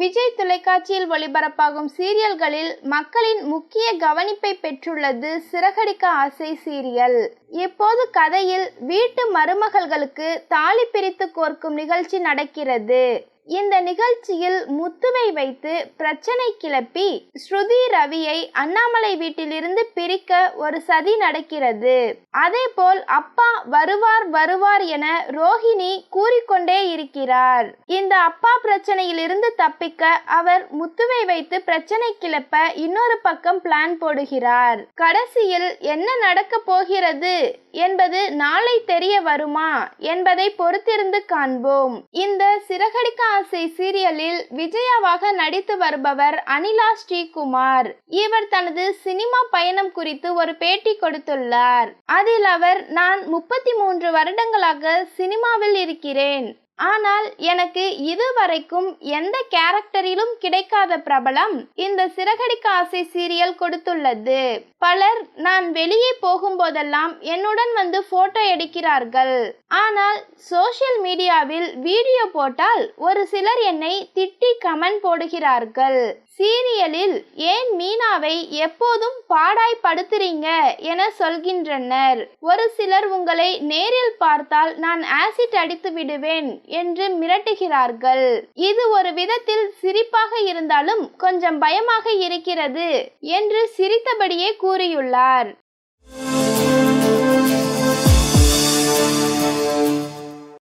விஜய் தொலைக்காட்சியில் ஒளிபரப்பாகும் சீரியல்களில் மக்களின் முக்கிய கவனிப்பை பெற்றுள்ளது சிறகடிக்க ஆசை சீரியல். இப்போது கதையில் வீட்டு மருமகள்களுக்கு தாலி பிரித்து கோர்க்கும் நிகழ்ச்சி நடக்கிறது. இந்த நிகழ்ச்சியில் முத்துவை வைத்து பிரச்சனை கிளப்பி ஸ்ருதி ரவியை அண்ணாமலை வீட்டிலிருந்து பிரிக்க ஒரு சதி நடக்கிறது. அதேபோல் அப்பா வருவார் வருவார் என ரோஹிணி கூறிக்கொண்டே இருக்கிறார். இந்த அப்பா பிரச்சனையிலிருந்து தப்பிக்க அவர் முத்துவை வைத்து பிரச்சனை கிளப்ப இன்னொரு பக்கம் பிளான் போடுகிறார். கடைசியில் என்ன நடக்க போகிறது என்பது நாளை தெரிய வருமா என்பதை பொறுத்திருந்து காண்போம். இந்த சிறகடிக்க ஆசை சீரியலில் விஜயாவாக நடித்து வருபவர் அனிலா ஸ்ரீகுமார். இவர் தனது சினிமா பயணம் குறித்து ஒரு பேட்டி கொடுத்துள்ளார். அதில் அவர் நான் முப்பத்தி மூன்று வருடங்களாக சினிமாவில் இருக்கிறேன். ஆனால் எனக்கு இதுவரைக்கும் எந்த கேரக்டரிலும் கிடைக்காத பிரபலம் இந்த சிறகடிக்க ஆசை சீரியல் கொடுத்துள்ளது. பலர் நான் வெளியே போகும்போதெல்லாம் என்னுடன் வந்து போட்டோ எடுக்கிறார்கள். ஆனால் சோஷியல் மீடியாவில் வீடியோ போட்டால் ஒரு சிலர் என்னை திட்டி கமெண்ட் போடுகிறார்கள். சீரியலில் ஏன் மீனாவை எப்போதும் பாடாய் படுத்துறீங்க என சொல்கின்றனர். ஒரு சிலர் உங்களை நேரில் பார்த்தால் நான் ஆசிட் அடித்து விடுவேன் என்று மிரட்டுகிறார்கள். இது ஒரு விதத்தில் சிரிப்பாக இருந்தாலும் கொஞ்சம் பயமாக இருக்கிறது என்று சிரித்தபடியே கூறியுள்ளார்.